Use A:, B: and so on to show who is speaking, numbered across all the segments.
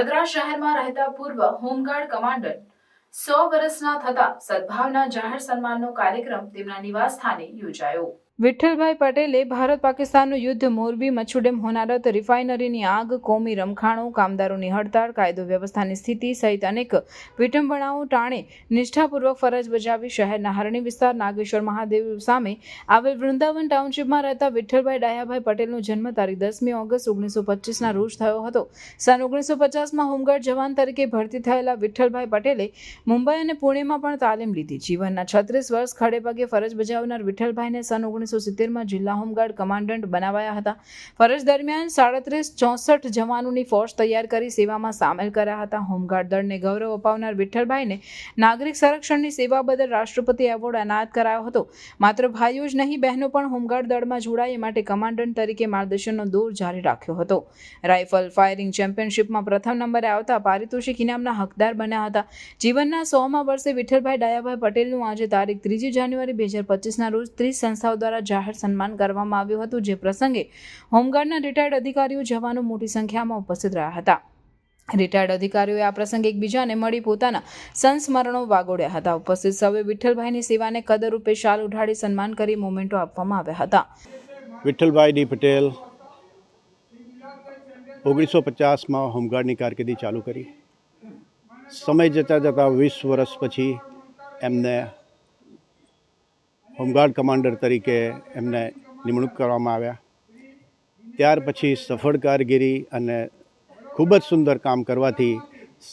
A: વડોદરા શહેરમાં રહેતા પૂર્વ હોમગાર્ડ કમાન્ડર સો વર્ષના થતા સદભાવના જાહેર સન્માનનો કાર્યક્રમ તેમના નિવાસ સ્થાને યોજાયો. વિઠ્ઠલભાઈ પટેલે ભારત પાકિસ્તાનનું યુદ્ધ મોરબી, મચ્છુડેમ, હોનારત, રિફાઇનરીની આગ, કોમી રમખાણો, કામદારોની હડતાળ, કાયદો વ્યવસ્થાની સ્થિતિ સહિત અનેક વિટંબણાઓ ટાણે નિષ્ઠાપૂર્વક ફરજ બજાવી શહેરના હરણી વિસ્તાર નાગેશ્વર મહાદેવ સામે આવેલ વૃંદાવન ટાઉનશીપમાં રહેતા વિઠ્ઠલભાઈ ડાયાભાઈ પટેલનો જન્મ તારીખ દસમી ઓગસ્ટ ઓગણીસો પચીસના રોજ થયો હતો. સન ઓગણીસો પચાસમાં હોમગાર્ડ જવાન તરીકે ભરતી થયેલા વિઠ્ઠલભાઈ પટેલે મુંબઈ અને પુણેમાં પણ તાલીમ લીધી. જીવનના છત્રીસ વર્ષ ખડે ફરજ બજાવનાર વિઠ્ઠલભાઈને સન ઓગણીસો સિત્તેરમાં જિલ્લા હોમગાર્ડ કમાન્ડન્ટ બનાવાયા હતા. ફરજ દરમિયાન સાડત્રીસ ચોસઠ જવાનોની ફોર્સ તૈયાર કરી સેવામાં સામેલ કર્યા હતા. હોમગાર્ડ દળને ગૌરવ અપાવનાર વિઠ્ઠલભાઈને નાગરિક સંરક્ષણની સેવા બદલ રાષ્ટ્રપતિ એવોર્ડ એનાયત કરાયો હતો. માત્ર ભાઈઓ જ નહીં, બહેનો પણ હોમગાર્ડ દળમાં જોડાય એ માટે કમાન્ડન્ટ તરીકે માર્ગદર્શનનો દોર જારી રાખ્યો હતો. રાઇફલ ફાયરિંગ ચેમ્પિયનશિપમાં પ્રથમ નંબરે આવતા પારિતોષિક ઇનામના હકદાર બન્યા હતા. જીવનના સોમાં વર્ષે વિઠ્ઠલભાઈ ડાયાભાઈ પટેલનું આજે તારીખ ત્રીજી જાન્યુઆરી બે હજાર પચીસના રોજ ત્રીસ સંસ્થાઓ દ્વારા જાહેર સન્માન કરવામાં આવ્યું હતું, જે પ્રસંગે હોમગાર્ડના રિટાયર્ડ અધિકારીઓ જવાનો મોટી સંખ્યામાં ઉપસ્થિત રહ્યા હતા. રિટાયર્ડ અધિકારીઓએ આ પ્રસંગે એકબીજાને મળી પોતાના સંસ્મરણો વાગોડ્યા હતા. ઉપસ્થિત સૌએ વિઠ્ઠલભાઈની સેવાને કદરરૂપે શાલ ઉઢાડી સન્માન કરી મોમેન્ટો આપવામાં આવ્યા હતા.
B: વિઠ્ઠલભાઈ ડી પટેલ ઓગણીસો પચાસમાં હોમગાર્ડની કારકિર્દી ચાલુ કરી. સમય જતાં જતાં વીસ વર્ષ પછી એમને હોમગાર્ડ કમાન્ડર તરીકે એમને નિમણૂક કરવામાં આવ્યા. ત્યાર પછી સફળ કારગીરી અને ખૂબ જ સુંદર કામ કરવાથી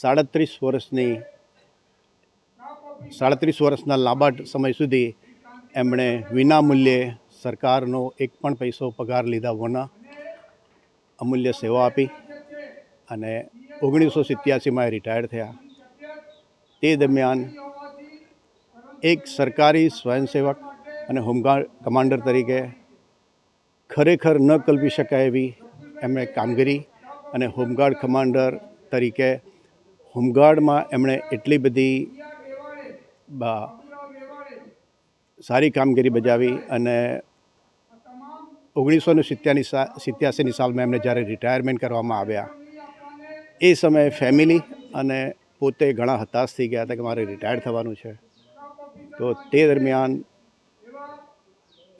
B: સાડત્રીસ વર્ષની સાડત્રીસ વર્ષના લાંબા સમય સુધી એમણે વિનામૂલ્યે સરકારનો એક પણ પૈસો પગાર લીધા વિના અમૂલ્ય સેવા આપી અને ઓગણીસો સિત્યાસીમાં રિટાયર થયા. તે દરમિયાન એક સરકારી સ્વયંસેવક અને હોમગાર્ડ કમાન્ડર તરીકે ખરેખર ન કલ્પી શકાય એવી એમણે કામગીરી અને હોમગાર્ડ કમાન્ડર તરીકે હોમગાર્ડમાં એમણે એટલી બધી સારી કામગીરી બજાવી અને ઓગણીસો ને સિત્યાની સિત્યાસીની સાલમાં એમને જ્યારે રિટાયરમેન્ટ કરવામાં આવ્યા, એ સમયે ફેમિલી અને પોતે ઘણા હતાશ થઈ ગયા હતા કે મારે રિટાયર થવાનું છે. તો તે દરમિયાન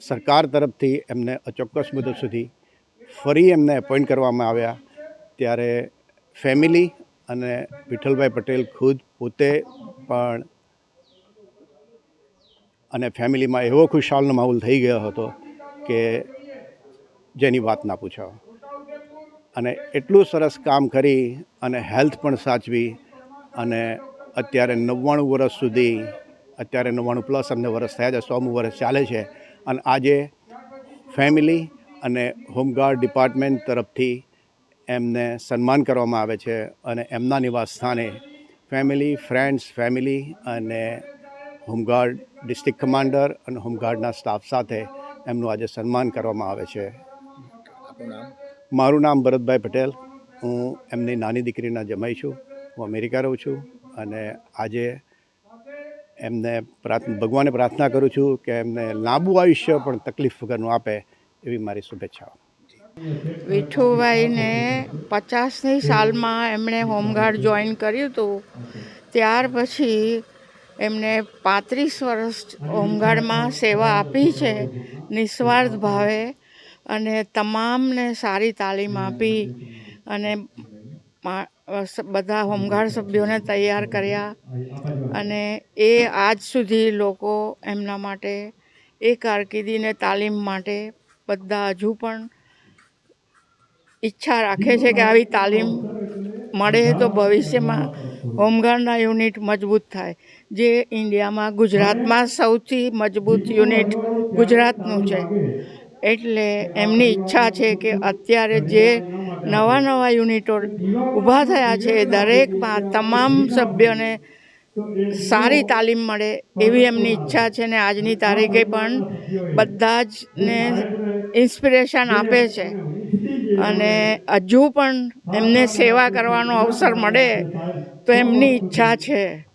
B: સરકાર તરફથી એમને અચોક્કસ મુદત સુધી ફરી એમને એપોઇન્ટ કરવામાં આવ્યા. ત્યારે ફેમિલી અને વિઠ્ઠલભાઈ પટેલ ખુદ પોતે પણ અને ફેમિલીમાં એવો ખુશાલનો માહોલ થઈ ગયો હતો કે જેની વાત ના પૂછો અને એટલું સરસ કામ કરી અને હેલ્થ પણ સાચવી અને અત્યારે નવ્વાણું વર્ષ સુધી, અત્યારે નવ્વાણું પ્લસ અમને વર્ષ થયા છે, સોમું વર્ષ ચાલે છે. અને આજે ફેમિલી અને હોમગાર્ડ ડિપાર્ટમેન્ટ તરફથી એમને સન્માન કરવામાં આવે છે અને એમના નિવાસ સ્થાને ફેમિલી ફ્રેન્ડ્સ ફેમિલી અને હોમગાર્ડ ડિસ્ટ્રિક્ટ કમાન્ડર અને હોમગાર્ડના સ્ટાફ સાથે એમનું આજે સન્માન કરવામાં આવે છે. મારું નામ ભરતભાઈ પટેલ. હું એમની નાની દીકરીના જમાઈ છું. હું અમેરિકા રહું છું અને આજે એમને ભગવાને પ્રાર્થના કરું છું કે એમને લાંબુ આયુષ્ય પણ તકલીફ વગરનું આપે એવી મારી શુભેચ્છાઓ.
C: વિઠુભાઈને પચાસની સાલમાં એમણે હોમગાર્ડ જોઈન કર્યું હતું ત્યાર પછી એમને પાંત્રીસ વર્ષ હોમગાર્ડમાં સેવા આપી છે, નિસ્વાર્થ ભાવે અને તમામને સારી તાલીમ આપી અને બધા હોમગાર્ડ સભ્યોને તૈયાર કર્યા અને એ આજ સુધી લોકો એમના માટે એ કારકિર્દીને તાલીમ માટે બધા હજુ પણ ઈચ્છા રાખે છે કે આવી તાલીમ મળે તો ભવિષ્યમાં હોમગાર્ડના યુનિટ મજબૂત થાય. જે ઇન્ડિયામાં ગુજરાતમાં સૌથી મજબૂત યુનિટ ગુજરાતનું છે. એટલે એમની ઈચ્છા છે કે અત્યારે જે નવા નવા યુનિટો ઊભા થયા છે. દરેકમાં તમામ સભ્યોને સારી તાલીમ મળે એવી એમની ઈચ્છા છે ને આજની તારીખે પણ બધા જ ને ઇન્સ્પિરેશન આપે છે. અને હજુ પણ એમને સેવા કરવાનો અવસર મળે તો એમની ઈચ્છા છે.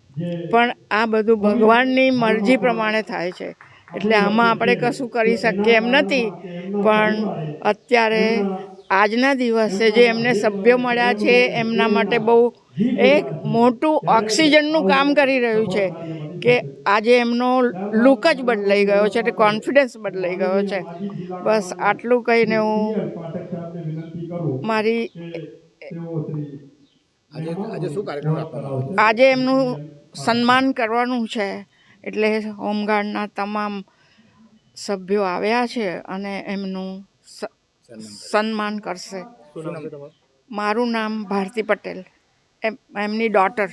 C: પણ આ બધું ભગવાનની મરજી પ્રમાણે થાય છે. એટલે આમાં આપણે કશું કરી શકીએ એમ નથી. પણ અત્યારે આજના દિવસે જે એમને સભ્યો મળ્યા છે એમના માટે બહુ એક મોટું ઓક્સિજનનું કામ કરી રહ્યું છે કે આજે એમનો લુક જ બદલાઈ ગયો છે એટલે કોન્ફિડન્સ બદલાઈ ગયો છે. બસ આટલું કહીને હું મારી
B: આજે
C: એમનું સન્માન કરવાનું છે એટલે હોમગાર્ડના તમામ સભ્યો આવ્યા છે અને એમનું સન્માન કરશે. મારું નામ ભારતી પટેલ. એમ એમની ડોટર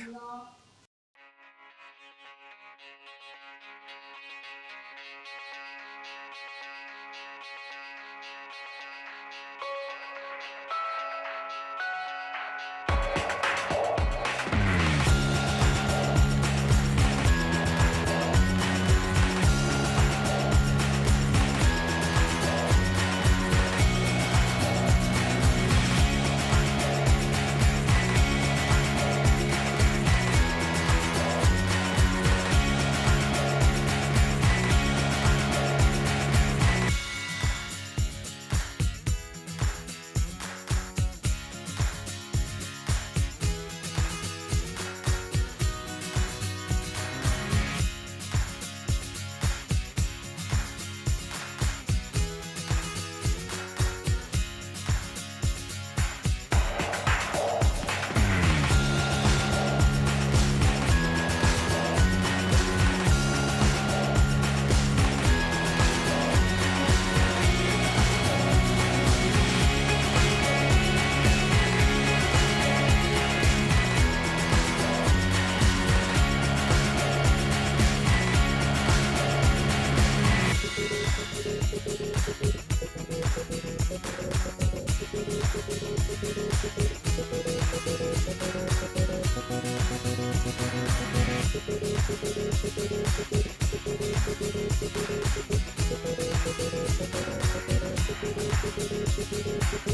C: Thank you.